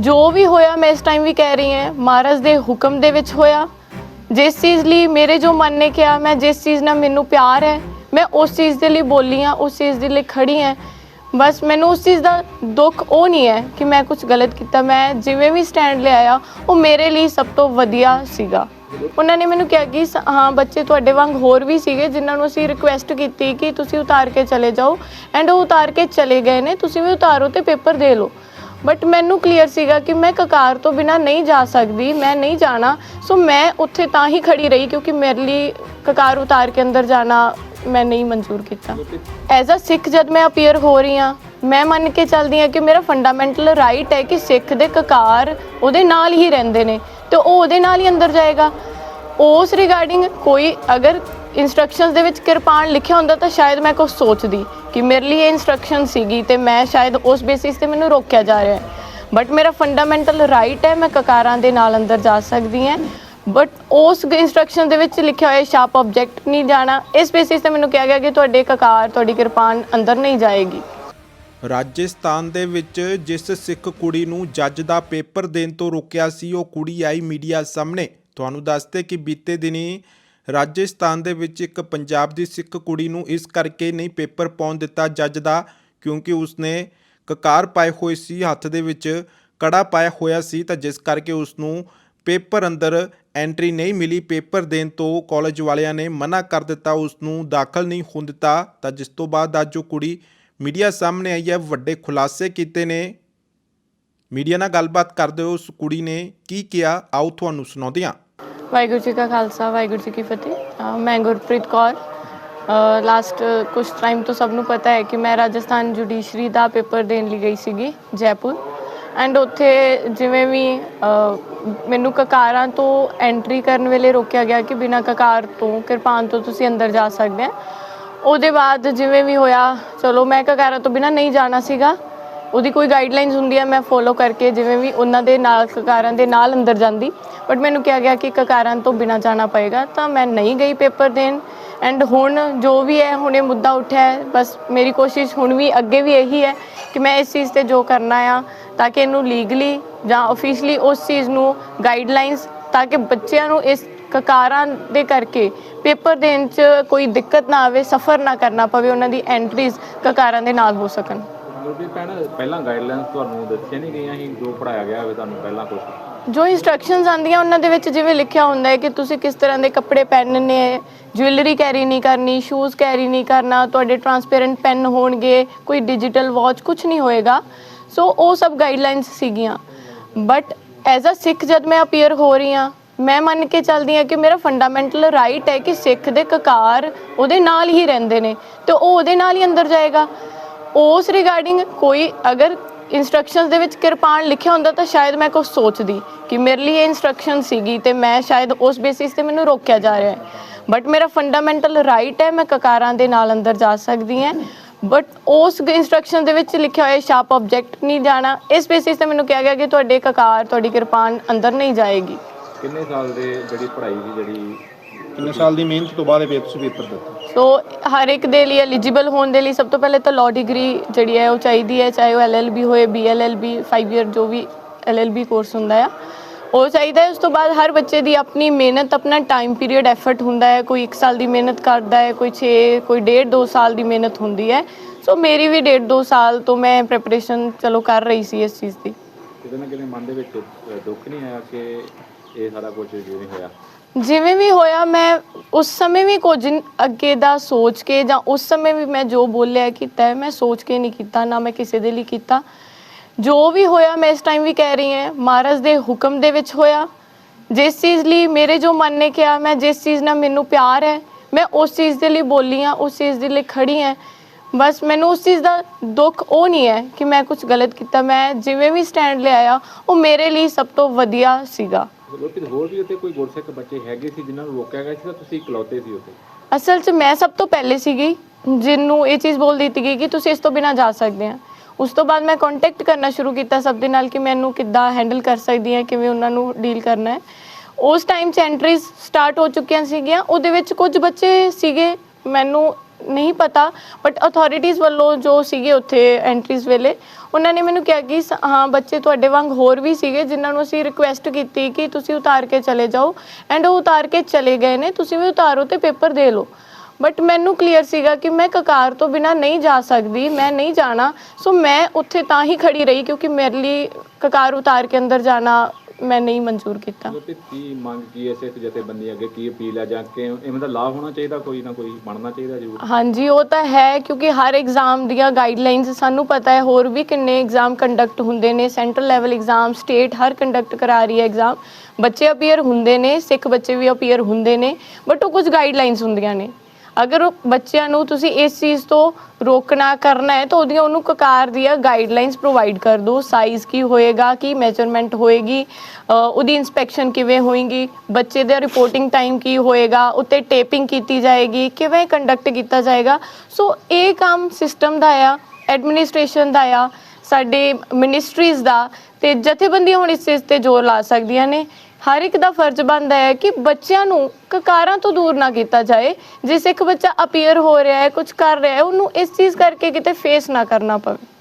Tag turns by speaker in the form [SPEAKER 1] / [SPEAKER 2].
[SPEAKER 1] ਜੋ ਵੀ ਹੋਇਆ ਮੈਂ ਇਸ ਟਾਈਮ ਵੀ ਕਹਿ ਰਹੀ ਹਾਂ, ਮਹਾਰਾਜ ਦੇ ਹੁਕਮ ਦੇ ਵਿੱਚ ਹੋਇਆ। ਜਿਸ ਚੀਜ਼ ਲਈ ਮੇਰੇ ਜੋ ਮਨ ਨੇ ਕਿਹਾ, ਮੈਂ ਜਿਸ ਚੀਜ਼ ਨਾਲ ਮੈਨੂੰ ਪਿਆਰ ਹੈ, ਮੈਂ ਉਸ ਚੀਜ਼ ਦੇ ਲਈ ਬੋਲੀ ਹਾਂ, ਉਸ ਚੀਜ਼ ਦੇ ਲਈ ਖੜੀ ਹਾਂ। ਬਸ ਮੈਨੂੰ ਉਸ ਚੀਜ਼ ਦਾ ਦੁੱਖ ਉਹ ਨਹੀਂ ਹੈ ਕਿ ਮੈਂ ਕੁਝ ਗਲਤ ਕੀਤਾ। ਮੈਂ ਜਿਵੇਂ ਵੀ ਸਟੈਂਡ ਲਿਆਇਆ ਉਹ ਮੇਰੇ ਲਈ ਸਭ ਤੋਂ ਵਧੀਆ ਸੀਗਾ। ਉਹਨਾਂ ਨੇ ਮੈਨੂੰ ਕਿਹਾ ਕਿ ਸ- ਹਾਂ, ਬੱਚੇ ਤੁਹਾਡੇ ਵਾਂਗ ਹੋਰ ਵੀ ਸੀਗੇ, ਜਿਨ੍ਹਾਂ ਨੂੰ ਅਸੀਂ ਰਿਕੁਐਸਟ ਕੀਤੀ ਕਿ ਤੁਸੀਂ ਉਤਾਰ ਕੇ ਚਲੇ ਜਾਓ। ਐਂਡ ਉਹ ਉਤਾਰ ਕੇ ਚਲੇ ਗਏ ਨੇ, ਤੁਸੀਂ ਵੀ ਉਤਾਰੋ ਤੇ ਪੇਪਰ ਦੇ ਲਓ। ਬਟ ਮੈਨੂੰ ਕਲੀਅਰ ਸੀਗਾ ਕਿ ਮੈਂ ਕਕਾਰ ਤੋਂ ਬਿਨਾ ਨਹੀਂ ਜਾ ਸਕਦੀ, ਮੈਂ ਨਹੀਂ ਜਾਣਾ। ਸੋ ਮੈਂ ਉੱਥੇ ਤਾਂ ਹੀ ਖੜੀ ਰਹੀ ਕਿਉਂਕਿ ਮੇਰੇ ਲਈ ਕਕਾਰ ਉਤਾਰ ਕੇ ਅੰਦਰ ਜਾਣਾ ਮੈਂ ਨਹੀਂ ਮਨਜ਼ੂਰ ਕੀਤਾ। ਐਜ਼ ਅ ਸਿੱਖ ਜਦ ਮੈਂ ਅਪੀਅਰ ਹੋ ਰਹੀ ਹਾਂ, ਮੈਂ ਮੰਨ ਕੇ ਚੱਲਦੀ ਹਾਂ ਕਿ ਮੇਰਾ ਫੰਡਾਮੈਂਟਲ ਰਾਈਟ ਹੈ ਕਿ ਸਿੱਖ ਦੇ ਕਕਾਰ ਉਹਦੇ ਨਾਲ ਹੀ ਰਹਿੰਦੇ ਨੇ ਤੇ ਉਹ ਉਹਦੇ ਨਾਲ ਹੀ ਅੰਦਰ ਜਾਏਗਾ। ਉਸ ਰਿਗਾਰਡਿੰਗ ਕੋਈ ਅਗਰ ਇਨਸਟਰਕਸ਼ਨਸ ਦੇ ਵਿੱਚ ਕਿਰਪਾਨ ਲਿਖਿਆ ਹੁੰਦਾ ਤਾਂ ਸ਼ਾਇਦ ਮੈਂ ਕੁਝ ਸੋਚਦੀ ਕਿ ਮੇਰੇ ਲਈ ਇਹ ਇਨਸਟਰਕਸ਼ਨ ਸੀਗੀ ਤੇ ਮੈਂ ਸ਼ਾਇਦ ਉਸ ਬੇਸਿਸ ਤੇ ਮੈਨੂੰ ਰੋਕਿਆ ਜਾ ਰਿਹਾ ਹੈ। ਬਟ ਮੇਰਾ ਫੰਡਾਮੈਂਟਲ ਰਾਈਟ ਹੈ, ਮੈਂ ਕਕਾਰਾਂ ਦੇ ਨਾਲ ਅੰਦਰ ਜਾ ਸਕਦੀ ਹਾਂ। ਬਟ ਉਸ ਇਨਸਟਰਕਸ਼ਨ ਦੇ ਵਿੱਚ ਲਿਖਿਆ ਹੋਇਆ ਸ਼ਾਰਪ ਆਬਜੈਕਟ ਨਹੀਂ ਜਾਣਾ। ਇਸ ਬੇਸਿਸ ਤੇ ਮੈਨੂੰ ਕਿਹਾ ਗਿਆ ਕਿ ਤੁਹਾਡੇ ਕਕਾਰ, ਤੁਹਾਡੀ ਕਿਰਪਾਨ ਅੰਦਰ ਨਹੀਂ ਜਾਏਗੀ।
[SPEAKER 2] ਰਾਜਸਥਾਨ ਦੇ ਵਿੱਚ ਜਿਸ ਸਿੱਖ ਕੁੜੀ ਨੂੰ ਜੱਜ ਦਾ ਪੇਪਰ ਦੇਣ ਤੋਂ ਰੋਕਿਆ ਸੀ, ਉਹ ਕੁੜੀ ਆਈ ਮੀਡੀਆ ਸਾਹਮਣੇ। ਤੁਹਾਨੂੰ ਦੱਸਦੇ ਕਿ ਬੀਤੇ ਦਿਨੀ ਰਾਜਸਥਾਨ ਦੇ ਵਿੱਚ ਇੱਕ ਪੰਜਾਬ ਦੀ ਸਿੱਖ ਕੁੜੀ ਨੂੰ ਇਸ ਕਰਕੇ ਨਹੀਂ ਪੇਪਰ ਪਾਉਣ ਦਿੱਤਾ ਜੱਜ ਦਾ, ਕਿਉਂਕਿ ਉਸਨੇ ਕਕਾਰ ਪਾਏ ਹੋਏ ਸੀ, ਹੱਥ ਦੇ ਵਿੱਚ ਕੜਾ ਪਾਇਆ ਹੋਇਆ ਸੀ, ਤਾਂ ਜਿਸ ਕਰਕੇ ਉਸ ਨੂੰ ਪੇਪਰ ਅੰਦਰ ਐਂਟਰੀ ਨਹੀਂ ਮਿਲੀ। ਪੇਪਰ ਦੇਣ ਤੋਂ ਕਾਲਜ ਵਾਲਿਆਂ ਨੇ ਮਨਾ ਕਰ ਦਿੱਤਾ ਉਸ ਨੂੰ ਦਾਖਲ ਨਹੀਂ ਹੋਣ ਦਿੱਤਾ। ਤਾਂ ਜਿਸ ਤੋਂ ਬਾਅਦ ਅੱਜ ਉਹ ਕੁੜੀ ਮੀਡੀਆ ਸਾਹਮਣੇ ਆਈ ਹੈ, ਵੱਡੇ ਖੁਲਾਸੇ ਕੀਤੇ ਨੇ। ਮੀਡੀਆ ਨਾਲ ਗੱਲਬਾਤ ਕਰਦੇ ਹੋਏ ਉਸ ਕੁੜੀ ਨੇ ਕੀ ਕਿਹਾ? ਆਓ ਤੁਹਾਨੂੰ ਸੁਣਾਉਂਦੇ ਹਾਂ।
[SPEAKER 1] ਵਾਹਿਗੁਰੂ ਜੀ ਕਾ ਖਾਲਸਾ, ਵਾਹਿਗੁਰੂ ਜੀ ਕੀ ਫਤਿਹ। ਮੈਂ ਗੁਰਪ੍ਰੀਤ ਕੌਰ। ਲਾਸਟ ਕੁਝ ਟਾਈਮ ਤੋਂ ਸਭ ਨੂੰ ਪਤਾ ਹੈ ਕਿ ਮੈਂ ਰਾਜਸਥਾਨ ਜੁਡੀਸ਼ਰੀ ਦਾ ਪੇਪਰ ਦੇਣ ਲਈ ਗਈ ਸੀਗੀ, ਜੈਪੁਰ। ਐਂਡ ਉੱਥੇ ਜਿਵੇਂ ਵੀ ਮੈਨੂੰ ਕਕਾਰਾਂ ਤੋਂ ਐਂਟਰੀ ਕਰਨ ਵੇਲੇ ਰੋਕਿਆ ਗਿਆ ਕਿ ਬਿਨਾਂ ਕਕਾਰ ਤੋਂ, ਕਿਰਪਾਨ ਤੋਂ ਤੁਸੀਂ ਅੰਦਰ ਜਾ ਸਕਦੇ ਆ। ਉਹਦੇ ਬਾਅਦ ਜਿਵੇਂ ਵੀ ਹੋਇਆ, ਚਲੋ ਮੈਂ ਕਕਾਰਾਂ ਤੋਂ ਬਿਨਾਂ ਨਹੀਂ ਜਾਣਾ ਸੀਗਾ। ਉਹਦੀ ਕੋਈ ਗਾਈਡਲਾਈਨਸ ਹੁੰਦੀ ਆ, ਮੈਂ ਫੋਲੋ ਕਰਕੇ ਜਿਵੇਂ ਵੀ ਉਹਨਾਂ ਦੇ ਨਾਲ, ਕਕਾਰਾਂ ਦੇ ਨਾਲ ਅੰਦਰ ਜਾਂਦੀ। ਬਟ ਮੈਨੂੰ ਕਿਹਾ ਗਿਆ ਕਿ ਕਕਾਰਾਂ ਤੋਂ ਬਿਨਾਂ ਜਾਣਾ ਪਏਗਾ, ਤਾਂ ਮੈਂ ਨਹੀਂ ਗਈ ਪੇਪਰ ਦੇਣ। ਐਂਡ ਹੁਣ ਜੋ ਵੀ ਹੈ, ਹੁਣੇ ਮੁੱਦਾ ਉੱਠਿਆ ਹੈ। ਬਸ ਮੇਰੀ ਕੋਸ਼ਿਸ਼ ਹੁਣ ਵੀ ਅੱਗੇ ਵੀ ਇਹੀ ਹੈ ਕਿ ਮੈਂ ਇਸ ਚੀਜ਼ ਤੇ ਜੋ ਕਰਨਾ ਆ, ਤਾਂ ਕਿ ਇਹਨੂੰ ਲੀਗਲੀ ਜਾਂ ਆਫੀਸ਼ੀਅਲੀ ਉਸ ਚੀਜ਼ ਨੂੰ ਗਾਈਡਲਾਈਨਸ ਤਾਂ ਕਿ ਬੱਚਿਆਂ ਨੂੰ ਇਸ ਕਕਾਰਾਂ ਦੇ ਕਰਕੇ ਪੇਪਰ ਦੇਣ 'ਚ ਕੋਈ ਦਿੱਕਤ ਨਾ ਆਵੇ, ਸਫਰ ਨਾ ਕਰਨਾ ਪਵੇ, ਉਹਨਾਂ ਦੀ ਐਂਟਰੀਜ਼ ਕਕਾਰਾਂ ਦੇ ਨਾਲ ਹੋ ਸਕਣ।
[SPEAKER 3] ਗੁਰਪ੍ਰੀਤ ਭੈਣ, ਪਹਿਲਾਂ ਗਾਈਡਲਾਈਨਸ ਤੁਹਾਨੂੰ ਦੱਸੀਆਂ ਨਹੀਂ ਗਈਆਂ ਸੀ, ਜੋ ਪੜਾਇਆ ਗਿਆ ਹੋਵੇ ਤੁਹਾਨੂੰ ਪਹਿਲਾਂ ਕੁਝ
[SPEAKER 1] ਜੋ ਇਨਸਟਰਕਸ਼ਨਸ ਆਉਂਦੀਆਂ, ਉਹਨਾਂ ਦੇ ਵਿੱਚ ਜਿਵੇਂ ਲਿਖਿਆ ਹੁੰਦਾ ਹੈ ਕਿ ਤੁਸੀਂ ਕਿਸ ਤਰ੍ਹਾਂ ਦੇ ਕੱਪੜੇ ਪਹਿਨਣੇ ਹੈ ਜੁਐਲਰੀ ਕੈਰੀ ਨਹੀਂ ਕਰਨੀ ਸ਼ੂਜ਼ ਕੈਰੀ ਨਹੀਂ ਕਰਨਾ, ਤੁਹਾਡੇ ਟਰਾਂਸਪੇਰੈਂਟ ਪੈਨ ਹੋਣਗੇ, ਕੋਈ ਡਿਜੀਟਲ ਵਾਚ ਕੁਝ ਨਹੀਂ ਹੋਏਗਾ। ਸੋ ਉਹ ਸਭ ਗਾਈਡਲਾਈਨਸ ਸੀਗੀਆਂ। ਬਟ ਐਜ਼ ਅ ਸਿੱਖ ਜਦ ਮੈਂ ਅਪੀਅਰ ਹੋ ਰਹੀ ਹਾਂ, ਮੈਂ ਮੰਨ ਕੇ ਚੱਲਦੀ ਹਾਂ ਕਿ ਮੇਰਾ ਫੰਡਾਮੈਂਟਲ ਰਾਈਟ ਹੈ ਕਿ ਸਿੱਖ ਦੇ ਕਕਾਰ ਉਹਦੇ ਨਾਲ ਹੀ ਰਹਿੰਦੇ ਨੇ, ਤੇ ਉਹ ਉਹਦੇ ਨਾਲ ਹੀ ਅੰਦਰ ਜਾਏਗਾ। ਉਸ ਰਿਗਾਰਡਿੰਗ ਕੋਈ ਅਗਰ ਇਨਸਟਰਕਸ਼ਨਸ ਦੇ ਵਿੱਚ ਕਿਰਪਾਨ ਲਿਖਿਆ ਹੁੰਦਾ ਤਾਂ ਸ਼ਾਇਦ ਮੈਂ ਕੁਝ ਸੋਚਦੀ ਕਿ ਮੇਰੇ ਲਈ ਇਹ ਇਨਸਟਰਕਸ਼ਨ ਸੀਗੀ ਤੇ ਮੈਂ ਸ਼ਾਇਦ ਉਸ ਬੇਸਿਸ ਤੇ ਮੈਨੂੰ ਰੋਕਿਆ ਜਾ ਰਿਹਾ ਹੈ। ਬਟ ਮੇਰਾ ਫੰਡਾਮੈਂਟਲ ਰਾਈਟ ਹੈ, ਮੈਂ ਕਕਾਰਾਂ ਦੇ ਨਾਲ ਅੰਦਰ ਜਾ ਸਕਦੀ ਹਾਂ। ਬਟ ਉਸ ਇਨਸਟਰਕਸ਼ਨ ਦੇ ਵਿੱਚ ਲਿਖਿਆ ਹੋਇਆ ਸ਼ਾਰਪ ਆਬਜੈਕਟ ਨਹੀਂ ਜਾਣਾ, ਇਸ ਬੇਸਿਸ ਤੇ ਮੈਨੂੰ ਕਿਹਾ ਗਿਆ ਕਿ ਤੁਹਾਡੇ ਕਕਾਰ, ਤੁਹਾਡੀ ਕਿਰਪਾਨ ਅੰਦਰ ਨਹੀਂ ਜਾਏਗੀ।
[SPEAKER 3] ਕਿੰਨੇ ਸਾਲ ਦੇ ਜਿਹੜੀ ਪੜ੍ਹਾਈ ਸੀ ਜਿਹੜੀ
[SPEAKER 4] ਕਿੰਨੇ ਸਾਲ ਦੀ ਮਿਹਨਤ ਤੋਂ ਬਾਅਦ ਇਹ ਪੇਪਰ ਪੇਪਰ ਦਿੱਤਾ?
[SPEAKER 1] ਸੋ ਹਰ ਇੱਕ ਦੇ ਲਈ ਐਲੀਜੀਬਲ ਹੋਣ ਦੇ ਲਈ ਸਭ ਤੋਂ ਪਹਿਲੇ ਤਾਂ ਲਾਅ ਡਿਗਰੀ ਜਿਹੜੀ ਹੈ ਉਹ ਚਾਹੀਦੀ ਹੈ ਚਾਹੇ ਉਹ ਐਲਐਲਬੀ ਹੋਏ ਬੀਐਲਐਲਬੀ 5 ਇਅਰ ਜੋ ਵੀ ਐਲਐਲਬੀ ਕੋਰਸ ਹੁੰਦਾ ਆ। ਉਹ ਚਾਹੀਦਾ ਹੈ ਉਸ ਤੋਂ ਬਾਅਦ ਹਰ ਬੱਚੇ ਦੀ ਆਪਣੀ ਮਿਹਨਤ ਆਪਣਾ ਟਾਈਮ ਪੀਰੀਅਡ ਐਫਰਟ ਹੁੰਦਾ ਹੈ। ਕੋਈ 1 ਸਾਲ ਦੀ ਮਿਹਨਤ ਕਰਦਾ ਹੈ ਕੋਈ 6 ਕੋਈ 1.5 2 ਸਾਲ ਦੀ ਮਿਹਨਤ ਹੁੰਦੀ ਹੈ। ਸੋ ਮੇਰੀ ਵੀ 1.5 2 ਸਾਲ ਤੋਂ ਮੈਂ ਪ੍ਰੈਪਰੇਸ਼ਨ ਚਲੋ ਕਰ ਰਹੀ ਸੀ ਇਸ ਚੀਜ਼ ਦੀ।
[SPEAKER 3] ਕਿਤੇ ਨਾ ਕਿਤੇ ਮਨ ਦੇ ਵਿੱਚ ਦੁੱਖ ਨਹੀਂ ਆਇਆ ਕਿ ਇਹ ਸਾਰਾ ਕੁਝ ਜਿਵੇਂ ਹੋਇਆ?
[SPEAKER 1] ਜਿਵੇਂ ਵੀ ਹੋਇਆ, ਮੈਂ ਉਸ ਸਮੇਂ ਵੀ ਕੁਝ ਅੱਗੇ ਦਾ ਸੋਚ ਕੇ ਜਾਂ ਉਸ ਸਮੇਂ ਵੀ ਮੈਂ ਜੋ ਬੋਲਿਆ, ਕੀਤਾ ਹੈ, ਮੈਂ ਸੋਚ ਕੇ ਨਹੀਂ ਕੀਤਾ, ਨਾ ਮੈਂ ਕਿਸੇ ਦੇ ਲਈ ਕੀਤਾ। ਜੋ ਵੀ ਹੋਇਆ, ਮੈਂ ਇਸ ਟਾਈਮ ਵੀ ਕਹਿ ਰਹੀ ਹਾਂ, ਮਹਾਰਾਜ ਦੇ ਹੁਕਮ ਦੇ ਵਿੱਚ ਹੋਇਆ। ਜਿਸ ਚੀਜ਼ ਲਈ ਮੇਰੇ ਜੋ ਮਨ ਨੇ ਕਿਹਾ, ਮੈਂ ਜਿਸ ਚੀਜ਼ ਨਾਲ ਮੈਨੂੰ ਪਿਆਰ ਹੈ, ਮੈਂ ਉਸ ਚੀਜ਼ ਦੇ ਲਈ ਬੋਲੀ ਹਾਂ, ਉਸ ਚੀਜ਼ ਦੇ ਲਈ ਖੜੀ ਹਾਂ। ਬਸ ਮੈਨੂੰ ਉਸ ਚੀਜ਼ ਦਾ ਦੁੱਖ ਉਹ ਨਹੀਂ ਹੈ ਕਿ ਮੈਂ ਕੁਝ ਗਲਤ ਕੀਤਾ। ਮੈਂ ਜਿਵੇਂ ਵੀ ਸਟੈਂਡ ਲਿਆਇਆ, ਉਹ ਮੇਰੇ ਲਈ ਸਭ ਤੋਂ ਵਧੀਆ ਸੀਗਾ।
[SPEAKER 3] ਗੁਰਪ੍ਰੀਤ ਹੋਰ ਵੀ ਉੱਥੇ ਕੋਈ ਗੁਰਸਿੱਖ ਬੱਚੇ ਹੈਗੇ ਸੀ ਜਿਨ੍ਹਾਂ ਨੂੰ ਰੋਕਿਆ ਗਿਆ ਸੀ, ਤਾਂ ਤੁਸੀਂ ਇਕਲੌਤੇ ਸੀ ਉੱਥੇ?
[SPEAKER 1] ਅਸਲ 'ਚ ਮੈਂ ਸਭ ਤੋਂ ਪਹਿਲੇ ਸੀਗੀ, ਜਿਹਨੂੰ ਇਹ ਚੀਜ਼ ਬੋਲ ਦਿੱਤੀ ਗਈ ਕਿ ਤੁਸੀਂ ਇਸ ਤੋਂ ਬਿਨਾ ਜਾ ਸਕਦੇ ਆ। ਉਸ ਤੋਂ ਬਾਅਦ ਮੈਂ ਕੰਟੈਕਟ ਕਰਨਾ ਸ਼ੁਰੂ ਕੀਤਾ ਸਭ ਦੇ ਨਾਲ ਕਿ ਮੈਨੂੰ ਕਿੱਦਾਂ ਹੈਂਡਲ ਕਰ ਸਕਦੀ ਹਾਂ ਕਿਵੇਂ ਉਹਨਾਂ ਨੂੰ ਡੀਲ ਕਰਨਾ ਹੈ। ਉਸ ਟਾਈਮ 'ਚ ਐਂਟਰੀਜ਼ ਸਟਾਰਟ ਹੋ ਚੁੱਕੀਆਂ ਸੀਗੀਆਂ, ਉਹਦੇ ਵਿੱਚ ਕੁਝ ਬੱਚੇ ਸੀਗੇ, ਮੈਨੂੰ ਨਹੀਂ ਪਤਾ ਬਟ ਅਥਾਰਟੀਜ਼ ਵੱਲੋਂ ਜੋ ਸੀਗੇ ਉੱਥੇ ਐਂਟਰੀਜ਼ ਵੇਲੇ, ਉਹਨਾਂ ਨੇ ਮੈਨੂੰ ਕਿਹਾ ਕਿ ਸ- ਹਾਂ, ਬੱਚੇ ਤੁਹਾਡੇ ਵਾਂਗ ਹੋਰ ਵੀ ਸੀਗੇ, ਜਿਨ੍ਹਾਂ ਨੂੰ ਅਸੀਂ ਰਿਕੁਐਸਟ ਕੀਤੀ ਕਿ ਤੁਸੀਂ ਉਤਾਰ ਕੇ ਚਲੇ ਜਾਓ ਐਂਡ ਉਹ ਉਤਾਰ ਕੇ ਚਲੇ ਗਏ ਨੇ, ਤੁਸੀਂ ਵੀ ਉਤਾਰੋ ਤੇ ਪੇਪਰ ਦੇ ਲਓ। ਬਟ ਮੈਨੂੰ ਕਲੀਅਰ ਸੀਗਾ ਕਿ ਮੈਂ ਕਕਾਰ ਤੋਂ ਬਿਨਾ ਨਹੀਂ ਜਾ ਸਕਦੀ, ਮੈਂ ਨਹੀਂ ਜਾਣਾ ਸੋ ਮੈਂ ਉੱਥੇ ਤਾਂ ਹੀ ਖੜੀ ਰਹੀ ਕਿਉਂਕਿ ਮੇਰੇ ਲਈ ਕਕਾਰ ਉਤਾਰ ਕੇ ਅੰਦਰ ਜਾਣਾ ਮੈਂ ਨਹੀਂ ਮਨਜ਼ੂਰ ਕੀਤਾ।
[SPEAKER 3] ਕਿ ਮੰਗ ਕੀ ਹੈ ਸਿੱਖ ਜਥੇਬੰਦੀ ਅੱਗੇ? ਕੀ ਅਪੀਲ ਹੈ ਜਾਂ ਕਿ ਇਵੇਂ ਦਾ ਲਾਭ ਹੋਣਾ ਚਾਹੀਦਾ ਕੋਈ ਨਾ ਕੋਈ ਬਣਨਾ ਚਾਹੀਦਾ ਜ਼ਰੂਰ।
[SPEAKER 1] ਹਾਂਜੀ ਉਹ ਤਾਂ ਹੈ ਕਿਉਂਕਿ ਹਰ ਐਗਜ਼ਾਮ ਦੀਆਂ ਗਾਈਡਲਾਈਨਸ ਸਾਨੂੰ ਪਤਾ ਹੈ ਹੋਰ ਵੀ ਕਿੰਨੇ ਐਗਜ਼ਾਮ ਕੰਡਕਟ ਹੁੰਦੇ ਨੇ। ਸੈਂਟਰਲ ਲੈਵਲ ਐਗਜ਼ਾਮ ਸਟੇਟ ਹਰ ਕੰਡਕਟ ਕਰਾ ਰਹੀ ਹੈ ਐਗਜ਼ਾਮ ਬੱਚੇ ਅਪੀਅਰ ਹੁੰਦੇ ਨੇ ਸਿੱਖ ਬੱਚੇ ਵੀ ਅਪੀਅਰ ਹੁੰਦੇ ਨੇ ਬਟ ਉਹ ਕੁਝ ਗਾਈਡਲਾਈਨਸ ਹੁੰਦੀਆਂ ਨੇ। ਅਗਰ ਉਹ ਬੱਚਿਆਂ ਨੂੰ ਤੁਸੀਂ ਇਸ ਚੀਜ਼ ਤੋਂ ਰੋਕਣਾ ਕਰਨਾ ਹੈ, ਤਾਂ ਉਹਦੀਆਂ ਉਹਨੂੰ ਕਕਾਰ ਦੀਆਂ ਗਾਈਡਲਾਈਨਸ ਪ੍ਰੋਵਾਈਡ ਕਰ ਦਿਓ। ਸਾਈਜ਼ ਕੀ ਹੋਏਗਾ, ਕੀ ਮੈਜਰਮੈਂਟ ਹੋਏਗੀ ਉਹਦੀ ਇਨਸਪੈਕਸ਼ਨ ਕਿਵੇਂ ਹੋਏਗੀ, ਬੱਚੇ ਦਾ ਰਿਪੋਰਟਿੰਗ ਟਾਈਮ ਕੀ ਹੋਏਗਾ, ਉੱਤੇ ਟੇਪਿੰਗ ਕੀਤੀ ਜਾਏਗੀ, ਕਿਵੇਂ ਕੰਡਕਟ ਕੀਤਾ ਜਾਏਗਾ। ਸੋ ਇਹ ਕੰਮ ਸਿਸਟਮ ਦਾ ਆ ਐਡਮਿਨਿਸਟ੍ਰੇਸ਼ਨ ਦਾ ਆ, ਸਾਡੇ ਮਿਨਿਸਟਰੀਜ਼ ਦਾ, ਤੇ ਜਥੇਬੰਦੀਆਂ ਹੁਣ ਇਸ ਚੀਜ਼ ਤੇ ਜ਼ੋਰ ਲਾ ਸਕਦੀਆਂ ਨੇ। ਹਰ ਇੱਕ ਦਾ ਫਰਜ਼ ਬਣਦਾ ਹੈ ਕਿ ਬੱਚਿਆਂ ਨੂੰ ਕਕਾਰਾਂ ਤੋਂ ਦੂਰ ਨਾ ਕੀਤਾ ਜਾਏ। ਜੇ ਸਿੱਖ ਬੱਚਾ ਅਪੀਅਰ ਹੋ ਰਿਹਾ ਹੈ ਕੁਝ ਕਰ ਰਿਹਾ ਹੈ, ਉਹਨੂੰ ਇਸ ਚੀਜ਼ ਕਰਕੇ ਕਿਤੇ ਫੇਸ ਨਾ ਕਰਨਾ ਪਵੇ।